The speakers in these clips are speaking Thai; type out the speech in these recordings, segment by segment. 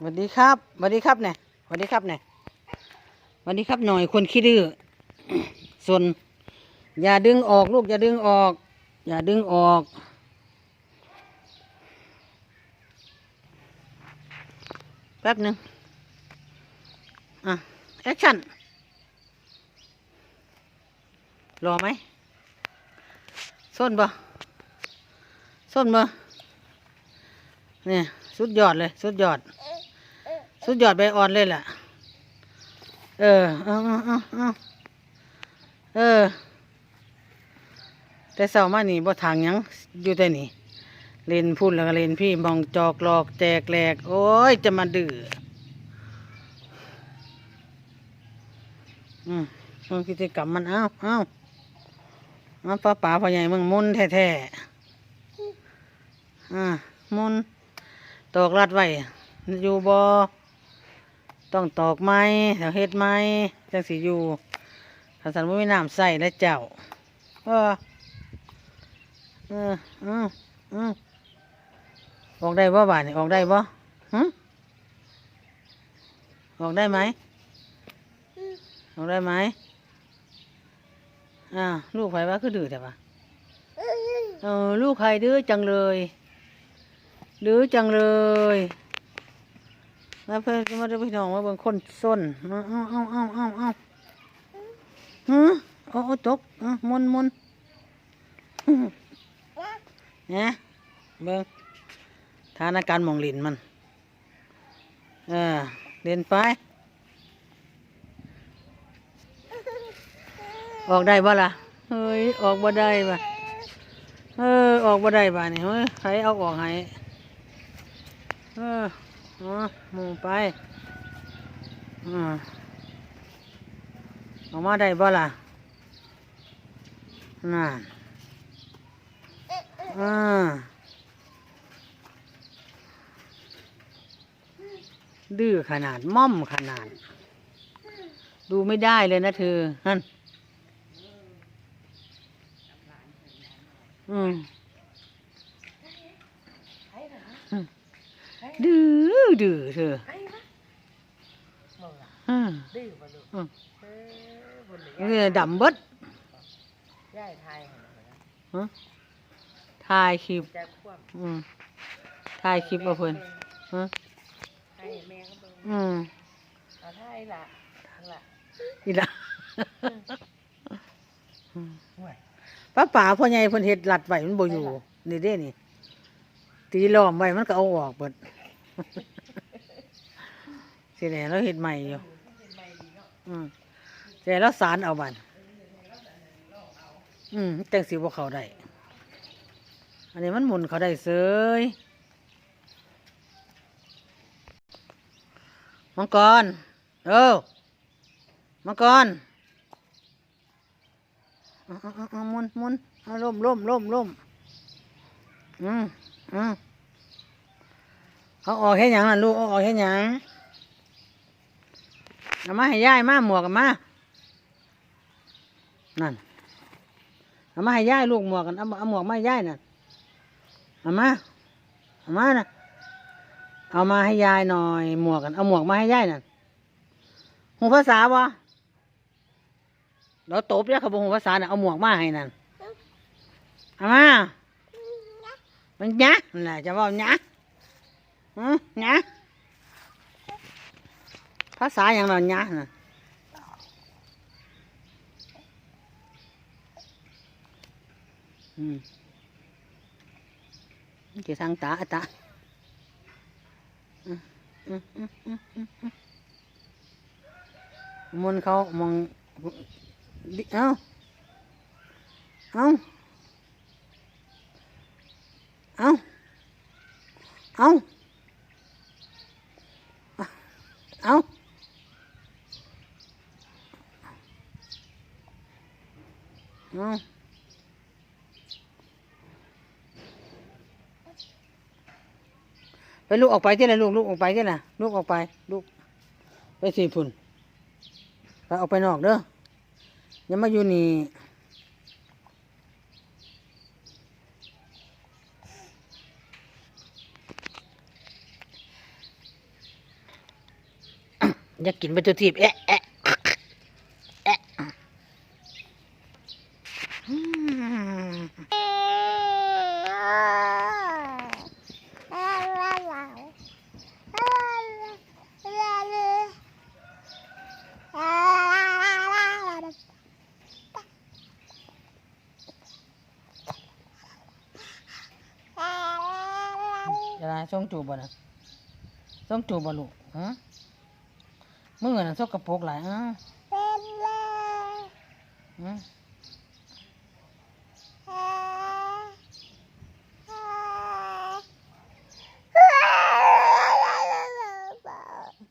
สวัสดีครับสวัสดีครับเนี่ยสวัสดีครับเนี่ยสวัสดีครับหน่อยคนขี้ดื้อส่วน อย่าดึงออกลูกอย่าดึงออก อย่าดึงออกแป๊บหนึ่งอะแอคชั่นรอไหมส้นบ่ส้นบ่เนี่ยสุดยอดเลย สุดยอด สุดยอดใบอ่อนเลยแหละเออเอาเอาเอเอเออ แต่เศร้ามานี่บ่ทางยังอยู่แต่นี่เล่นพูดแล้วก็เล่นพี่มองจอกหลอกแจกแหลก โอ้ย จะมาดื้ออืมกิจกรรมมันเอ้าเอ้าเอาป้าป๋าพ่อใหญ่มึงมุนแท้ๆอ่ามุนตอกรัดไว้อยู่บ่ ต้องตอกไม้แถวเฮ็ดไม้จังสิอยู่ถ้าสันบ่มีน้ำใส่แล้วเจ้าเออเอออืมอืมออกได้บ่บาทนี่ออกได้บ่หึออกได้ไหมออกได้ไหมอ่าลูกใครวะคือดื้อแต่ปะเออลูกใครดื้อจังเลยดื้อจังเลย แล้วเพื่อนมาได้พี่น้องว่าบางคนส้นเอาเอาเอาเอาเอาเอาหือออาตกเอามนมนเนี่ยเบิ่งทานอาการมองหลินมัน เออเดินไป ออกได้บ่ล่ะ เฮ้ย ออกบ่ได้บ่เออ ออกบ่ได้บ่นี่เฮ้ยใครเอาออกให้เออ เอหมูไปอ่าออกมาได้บ่ล่ะนั่นอ่าดื้อขนาดม่อมขนาด ดูไม่ได้เลยนะเธอฮันอืม ดื้อดื้อเธออืมดื้อบ่ลูกอืม เออบนเหลือเนี่ยดำเบิดย่ายไทยหั่นน่ะถ่ายคลิปจะควบอืมถ่ายคลิปเอาเพิ่นฮะให้แม่เขาเบิ่งอืมเอาไทยล่ะนั่นล่ะอีละห่วยป้าป่าพ่อใหญ่เพิ่นเฮ็ดลัดไว้มันบ่อยู่นี่เด้นี่ ตีล้อมไว้มันก็เอาออกเบิด สิแหน่เราเฮ็ดใหม่อยู่อืมแต่เราสารเอาบันอืมจังสิบ่เข้าได้ อันนี้มันหมุนเข้าได้เสยมังกร เออ มังกรเอาเอาเอาเอาหมุนหมุนเอาล่มล่มล่มล่มอืมอืม เอาออกแค่หยังล่ะลูกเอาออกแค่หยังเอามาให้ยายมาหมวกกันมานั่นเอามาให้ยายลูกหมวกกันเอาเอาหมวกมาให้ยายนั่นเอามาเอามานะเอามาให้ยายหน่อยหมวกกันเอาหมวกมาให้ยายนั่นหูภาษาบ่เราตบเนี่ยเขาบอกภาษาเนี่ยเอาหมวกมาให้นั่นเอามามันยะนั่นแหละจะว่าหยะอืมหยะ ภาษาอย่างเราหยะน่ะอืมจะทางตาอะตาอืมอืมอืมอืมอืมอืมมันเขามอง ดิเอาเอาเอาเอาเอาเอา ไปลูกออกไปที่ไหนลูกลูกออกไปที่ไหนลูกออกไปลูกไปสี่พุ่นไปออกไปนอกเด้อยังมาอยู่นี่อยากกินไปตัวทีบแอ๊ะแอะแอะอืม อย่าได้ส่งจูบบ่นะส่งจูบบ่ลูกฮะมือน่ะสกปรกหลายอ้าวฮะ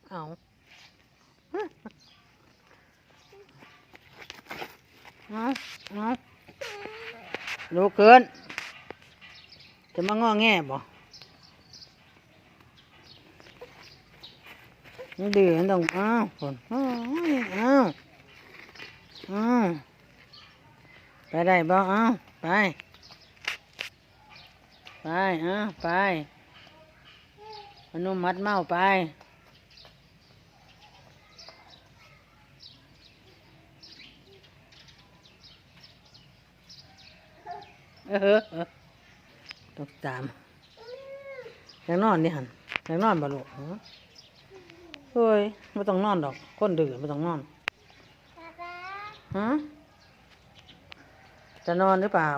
เอาเอาเอาลูกเกินจะมางอแง่บ่ มันดื้อมันต้องอ้าวคนอ้าวอ้าวไปได้บ่อ้าวไป ไปอ้าวไปอนุมัติเมาไปเออตกตามอยากนอนดิหันอยากนอนบ่ลูก เฮ้ยไม่ต้องนอนดอกคนดื้อไม่ต้องนอนฮะจะนอนหรือเปล่า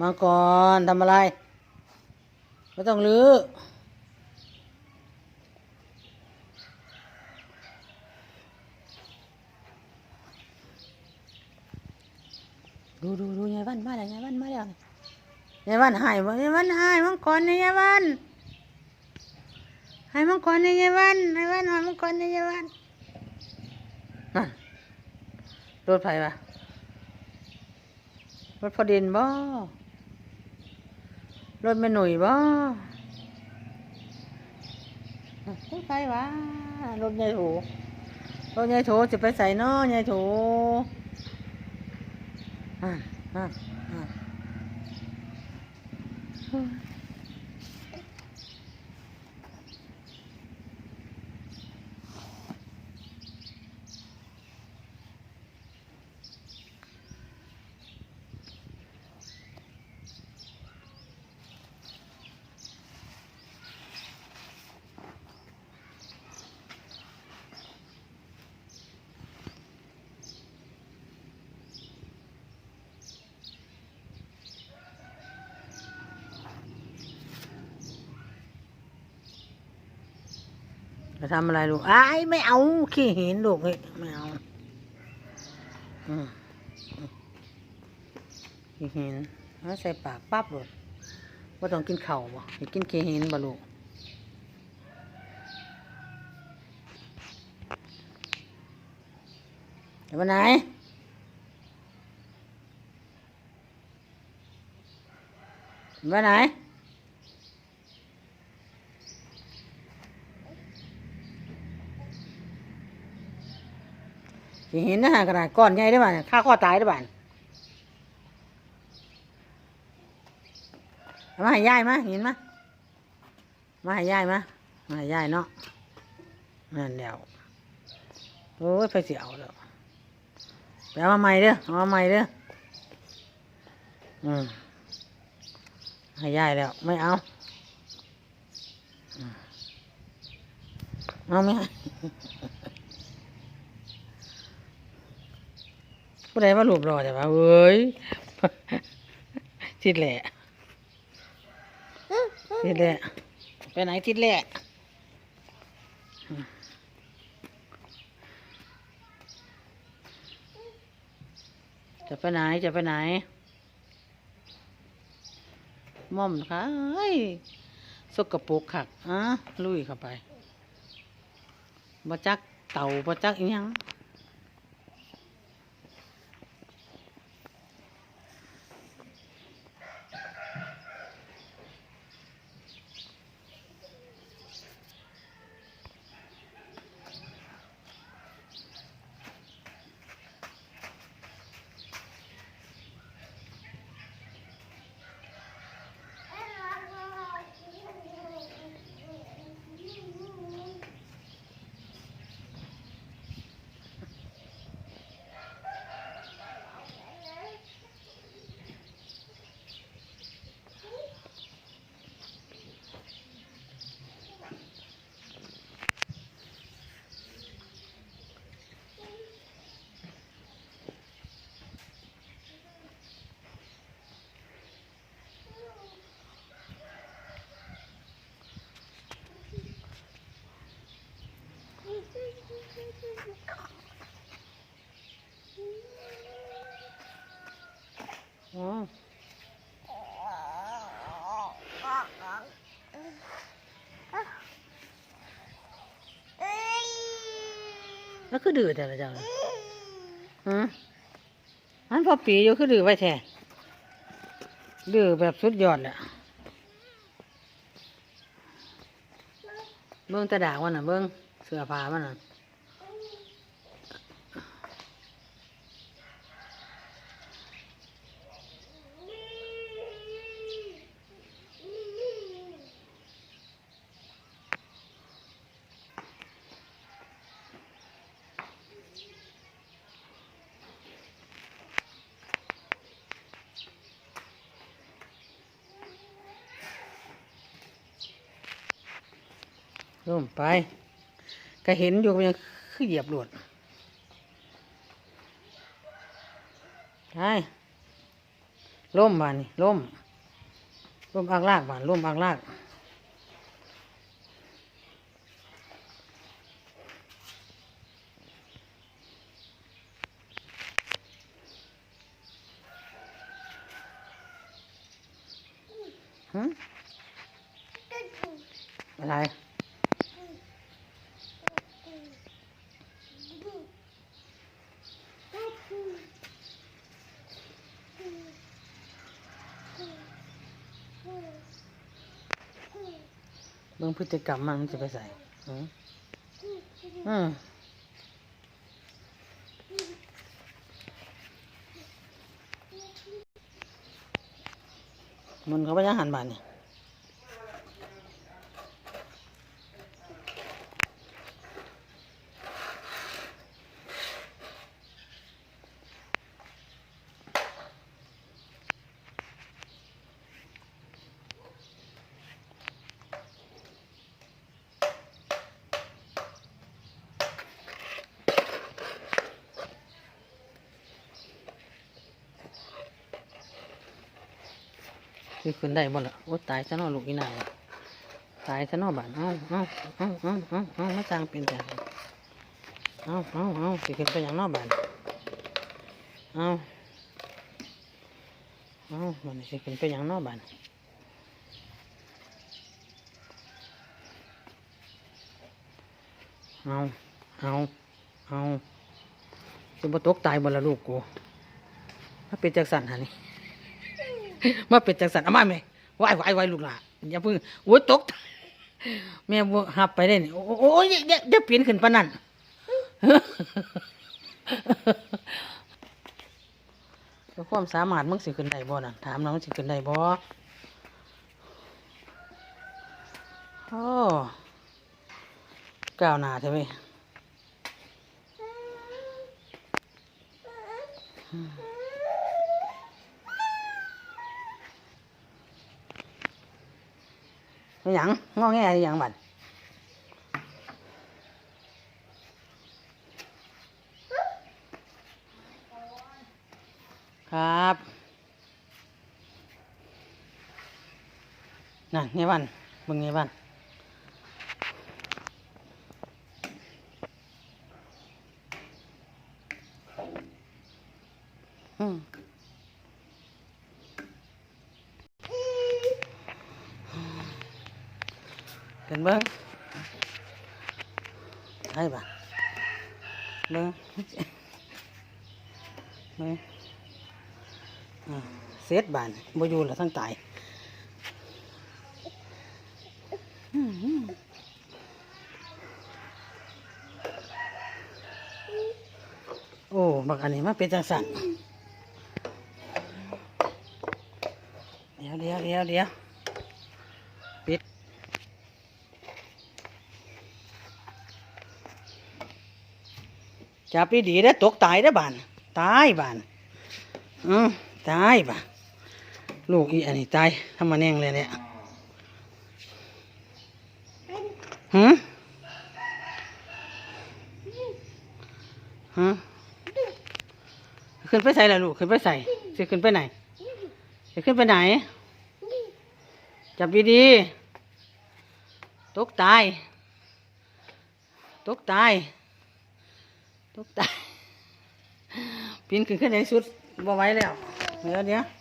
มาก่อนทำอะไร ไม่ต้องลื้อดูดูดูยายวันมาแล้วยายวันมาแล้วยายวันหายบ่ยายวันหายมังกรเนี่ยายวันหายมังกรเนี่ยายวันยายวันหายมังกรเนี่ยายวัน รถไฟปะรถพอดินบ่รถแม่หนุ่ยบ่รถไฟวะรถยายโถรถยายโถจะไปใส่น้อยายโถอะอะอะ จะทำอะไรลูกอ้ายไม่เอาขี้หินลูกเฮ้ยไม่เอาอืมอืมขี้หินเอาใส่ปากปั๊บเลยว่าต้องกินเข่าวบ่อยากกินขี้หินบ่ลูกเดี๋ยววันไหนวันไหน สิเห็นนะฮะขนาดก้อนใหญ่ได้บ้านฆ่าข้อตายได้บ้านมาให้ยายมาเห็นมามาให้ยายมามาให้ยายเนาะนั่นเดียวโอ้ยไปเสิเอาแล้วไปเอามาใหม่เด้อเอามาใหม่เด้ออืมให้ยายแล้วไม่เอาเอาไม่ให้ บ่ไดว่ารูปรอแต่ว่าเอ้ยทิดแหล่ทิดแหละไปไหนทิดแหล่จะไปไหนจะไปไหนม่อมค่ะสกปรกขักอะลุยเข้าไปมาจักเต่ามาจักอีหยัง แล้วคือดื้อแต่ละเจ้าน่ะฮะอันพอปีอยู่คือดื้อไว้แท้ดื้อแบบสุดยอดแหละเบิ้งตะดากมันน่ะเบิ้งเสื้อผ้ามันน่ะ ร่มไป ก็เห็นอยู่มันยังขึ้นเหยียบหลวดใช่ล่มบานนี่ล่มล่มอางลากบานล่มอางลากฮะอะไร เบิ่งพฤติกรรมมันมันจะไปใส่อืมอืมมันเขาไปยังหันบานเนี่ย คือขึ้นได้บ่ล่ะโอ้ตายซะนอลูกอีนางตายซะนอบานเอ้าเอ้าเอ้าเอ้าเอ้าเอ้ามาสร้างเป็นแต่เอ้าเอ้าเอ้าสิขึ้นไปอย่างนอบานเอ้าเอ้ามันสิขึ้นไปอย่างนอบานเอาเอาเอาสิบ่ตกตายบ่ละลูกกูมาเป็นจักสันหะนี่ มาเป็นจังสันเอามาไหมไหวไหวไหวลูกหล่ะอย่าเพิ่งโอ้ยตกแม่บัวหับไปได้นี่โอ้โอ้ยเดี๋ยวเดี๋ยวปีนขึ้นปนั่นความสามารถมึงสิขึ้นได้บ่น่ะถามน้องสิขึ้นได้บ่โอ้ก้าวหน้าใช่ไหมไม่ หยังงอแงอะไรหยังบัดครับนั่นไงวันเบิ่งไงวัน อืมกันเบิ้งให้บ่ะเบิ้งเบิ้งอ่า เซตบานบ่อยู่แล้วทั้งตายโอ้บักอันนี้มันเป็นจังสันเดี๋ยวเดี๋ยวเดี๋ยวเดี๋ยวปิดจับดีๆได้ตกตายได้บาน ตายบาน อืมตายบาน ลูกอีอันนี้ตายทำมาแน่งเลยเนี่ยหืมฮะขึ้นไปใส่ละลูกขึ้นไปใส่จะขึ้นไปไหนจะขึ้นไปไหน จับดีๆตกตายตกตายตกตายปีนขึ้นขึ้นในสุดบ่ไหว้แล้วเดี๋ยวเดี๋ยว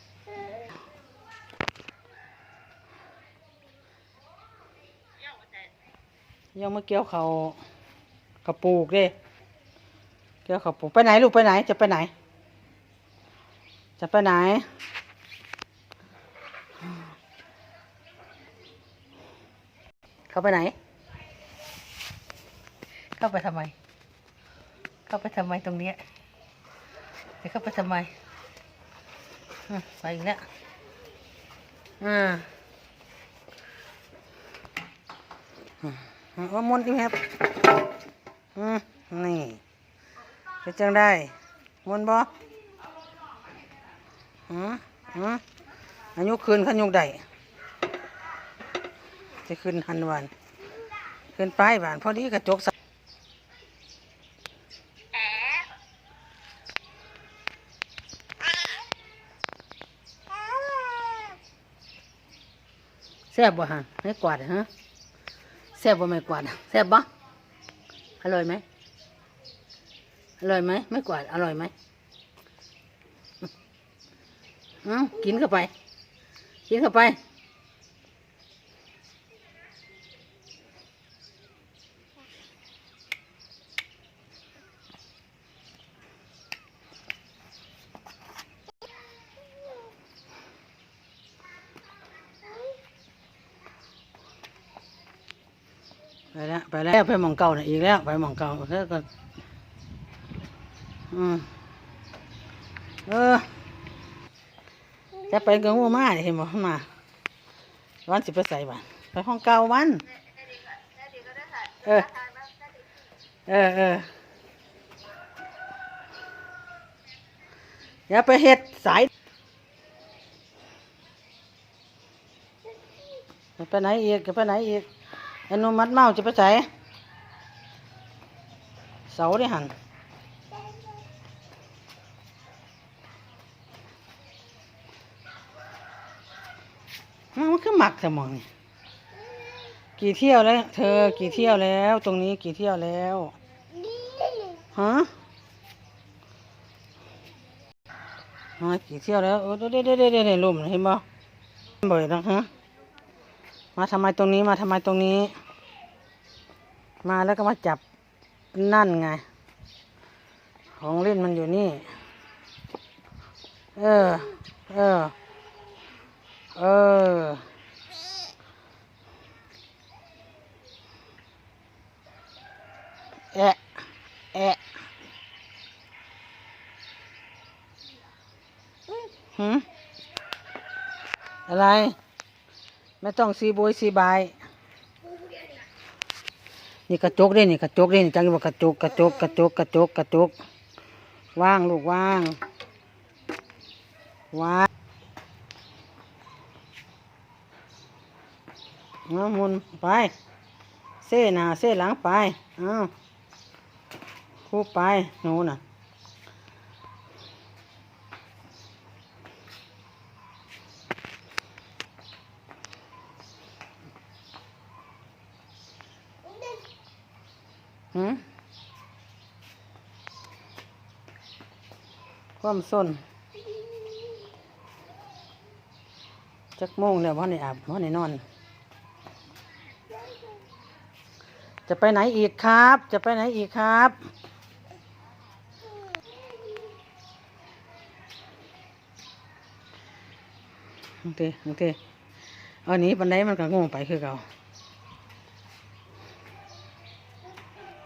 ยังมาเกี่ยวเขากระปูกเด้เกี่ยวเขาปลูกไปไหนลูกไปไหน จะไปไหน จะไปไหน เข้าไปไหน เข้าไปทำไม เข้าไปทำไมตรงเนี้ยจะเข้าไปทำไมอืมไปอีกแล้วอ่าอืม ว่ามนต์ดิครับอืมนี่เป็นจังได้มนบ่อืมอืมอายุคืนขันยุกได้จะขึ้นหันวันขึ้นไปบ้านพอดีกระจกใสแซ่บบ่ฮะไม่กวาดฮะ แซ่บบ่ไม่กวาดแซ่บบ่อร่อยไหมอร่อยไหมไม่กวาดอร่อยไหมอืมกินเข้าไป กินเข้าไป ไปแล้วไปแล้วไปหมองเก่าน่ะอีกแล้ว ไปหมองเก่าแล้วก็อืมเออจะไปกับงูมาเห็นบ่มาวันสิไปใส่บ้านไปห้องเก่าวัน เออ เออเอออย่าไปเฮ็ดสายจะไปไหนอีกจะไปไหนอีก อนุมัติเมาจะไปใส่เสาได้หันมันคือหมักสมองนี่กี่เที่ยวแล้ว เธอกี่เที่ยวแล้ว ตรงนี้กี่เที่ยวแล้วฮะฮะกี่เที่ยวแล้วโอ้เด้เด้เด้เด้เด้ลมเห็นบ่บ่อยนะฮะ มาทำไมตรงนี้มาทำไมตรงนี้ มาแล้วก็มาจับนั่นไง ของเล่นมันอยู่นี่ เออ เออ เออ แอะ แอะหืมอะไร ไม่ต้องซีบวยซีบายนี่กระจกเด้นี่กระจกเด้นี่จังว่ากระจกกระจกกระจกกระจกกระจกว่างลูกว่างว่างเอาหมุนไป เส้หน้าเส้หลังไปเอาคู่ไปหนูน่ะืมความสนจักโมงแล้วว่าในอาบว่าในนอน จะไปไหนอีกครับ จะไปไหนอีกครับ โอเคโอเคอันนี้ปันไดมันก็งวงไปคือเก่า